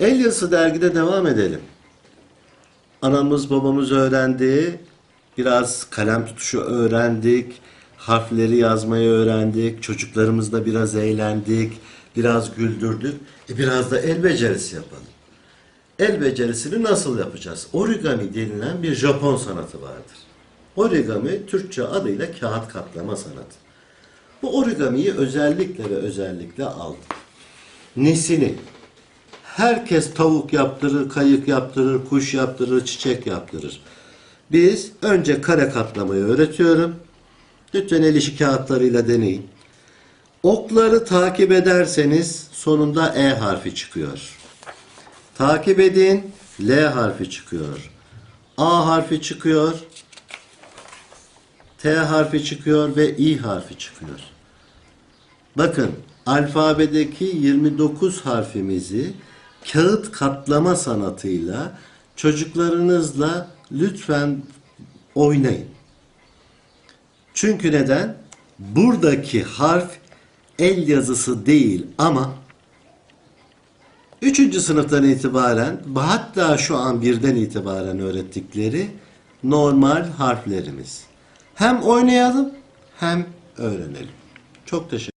El yazısı dergide devam edelim. Anamız babamız öğrendi. Biraz kalem tutuşu öğrendik. Harfleri yazmayı öğrendik. Çocuklarımızla biraz eğlendik. Biraz güldürdük. E biraz da el becerisi yapalım. El becerisini nasıl yapacağız? Origami denilen bir Japon sanatı vardır. Origami Türkçe adıyla kağıt katlama sanatı. Bu origamiyi özellikle ve özellikle aldım. Nesini? Herkes tavuk yaptırır, kayık yaptırır, kuş yaptırır, çiçek yaptırır. Biz önce kare katlamayı öğretiyorum. Lütfen el işi kağıtlarıyla deneyin. Okları takip ederseniz sonunda E harfi çıkıyor. Takip edin. L harfi çıkıyor. A harfi çıkıyor. T harfi çıkıyor ve İ harfi çıkıyor. Bakın alfabedeki 29 harfimizi kağıt katlama sanatıyla çocuklarınızla lütfen oynayın. Çünkü neden? Buradaki harf el yazısı değil ama Üçüncü sınıftan itibaren hatta şu an birden itibaren öğrettikleri normal harflerimiz. Hem oynayalım hem öğrenelim. Çok teşekkür